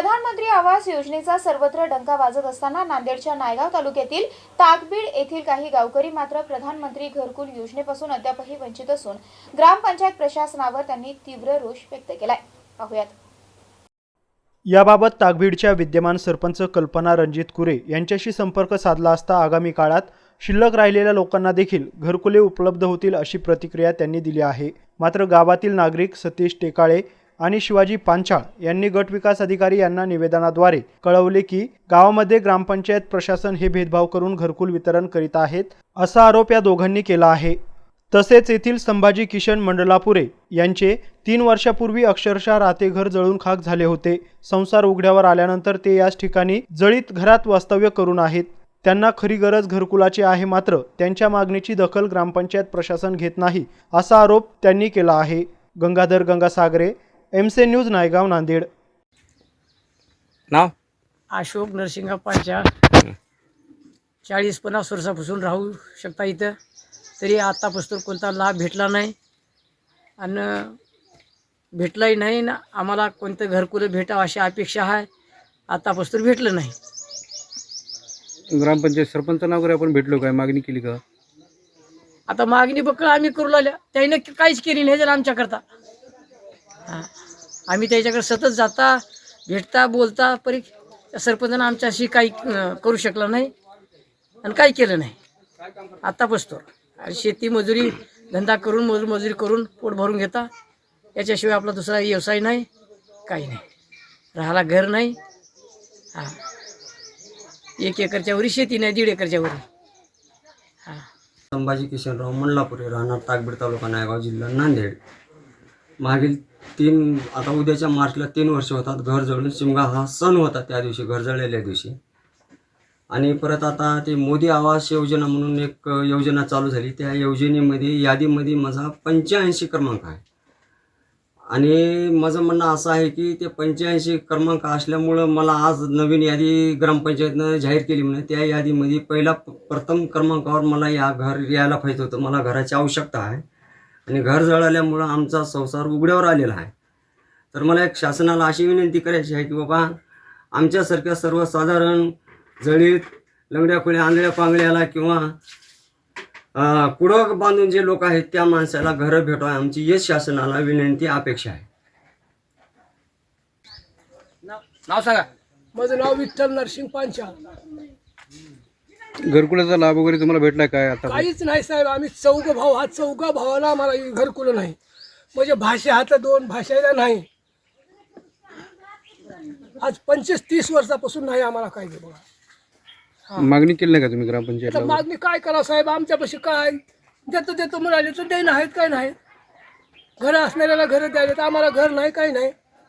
प्रधानमंत्री आवास योजनेचा सर्वत्र डंका वाजत असताना नांदेडच्या नायगाव तालुक्यातील ताकबीड येथील काही गावकरी मात्र प्रधानमंत्री घरकुल योजनेपासून अद्यापही वंचित असून ग्रामपंचायत प्रशासनावर त्यांनी तीव्र रोष व्यक्त केलाय. पाहुयात. याबाबत ताकबीडच्या विद्यमान सरपंच कल्पना रणजित कुरे यांच्याशी संपर्क साधला असता आगामी काळात शिल्लक राहिलेल्या लोकांना देखील घरकुले उपलब्ध होतील अशी प्रतिक्रिया त्यांनी दिली आहे. मात्र गावातील नागरिक सतीश टेकाळे आणि शिवाजी पांचाळ यांनी गट विकास अधिकारी यांना निवेदनाद्वारे कळवले की गावामध्ये ग्रामपंचायत प्रशासन हे भेदभाव करून घरकुल वितरण करीत आहेत असा आरोप या दोघांनी केला आहे. तसेच येथील संभाजी किशन मंडलापुरे यांचे तीन वर्षापूर्वी अक्षरशः रातेघर जळून खाक झाले होते. संसार उघड्यावर आल्यानंतर ते याच ठिकाणी जळीत घरात वास्तव्य करून आहेत. त्यांना खरी गरज घरकुलाची आहे मात्र त्यांच्या मागणीची दखल ग्रामपंचायत प्रशासन घेत नाही असा आरोप त्यांनी केला आहे. गंगाधर गंगासागरे एमसे न्यूज नायगाव नांदेड. नाव? अशोक नरसिंगाप्पांच्या चाळीस पन्नास वर्षापासून राहू शकता इथं. तरी आत्तापासून कोणता लाभ भेटला नाही. आणि भेटलाही नाही ना आम्हाला कोणतं घरकुलं भेटावं अशी अपेक्षा आहे. आत्तापासून भेटलं नाही. ग्रामपंचायत सरपंच वगैरे आपण भेटलो काय? मागणी केली का? आता मागणी बकळ आम्ही करू लागल्या. त्याने काहीच केली नाही जर आमच्याकरता. हां. आम्ही त्याच्याकडे सतत जाता भेटता बोलता परी सरपंचानं आमच्याशी काही करू शकला नाही आणि काही केलं नाही. आत्ता बसतो. आणि शेती मजुरी धंदा करून मजूर मजुरी करून पोट भरून घेता. याच्याशिवाय आपला दुसरा व्यवसाय नाही काही नाही. राहायला घर नाही. हां. एक एकरच्या वरी शेती नाही दीड एकरच्या वरी. हां. संभाजी किशनराव मंडलापुरे राहणार ताकबीड तालुका नायगाव जिल्हा नांदेड. मागील तीन आता उद्याच्या मार्चला तीन वर्ष होतात घर जळून शिमगा हा सण होता त्या दिवशी घर जळलेल्या दिवशी. आणि परत आता ते मोदी आवास योजना म्हणून एक योजना चालू झाली. त्या योजनेमध्ये यादीमध्ये माझा पंच्याऐंशी क्रमांक आहे. आणि माझं म्हणणं असं आहे की ते पंच्याऐंशी क्रमांक असल्यामुळं मला आज नवीन यादी ग्रामपंचायतनं जाहीर केली म्हणून त्या यादीमध्ये पहिला प- प्रथम क्रमांकावर मला या घर यायला पाहिजे होतं. मला घराची आवश्यकता आहे. आणि घर जळाल्यामुळं आमचा संसार उघड्यावर आलेला आहे. तर मला एक शासनाला अशी विनंती करायची आहे की बाबा आमच्यासारख्या सर्वसाधारण जळीत लंगड्या खुल्या आंधळ्या पांगड्याला किंवा अं, कुडं बांधून जे लोक आहेत त्या माणसाला घरं भेटावं आमची हेच शासनाला विनंती अपेक्षा आहे. नाव सांगा. माझं नाव विठ्ठल नरसिंग पांचा घरकुलाचा लाभ वगैरे तुम्हाला भेटलाय काय आता? काहीच नाही साहेब आम्ही चौघ भाऊ हा चौघा भावाला आम्हाला घरकुलं नाही. म्हणजे भाषा हात दोन भाषेला नाही. आज पंचवीस तीस वर्षापासून नाही आम्हाला काय बघा. मागणी केली नाही का तुम्ही आता ग्रामपंचायतला मागणी काय करा साहेब आमच्यापाशी काय? देतो देतो म्हणाले तर ते नाहीत काय नाही. घरं असणाऱ्याला घरं द्यायला तर आम्हाला घर नाही काय नाही.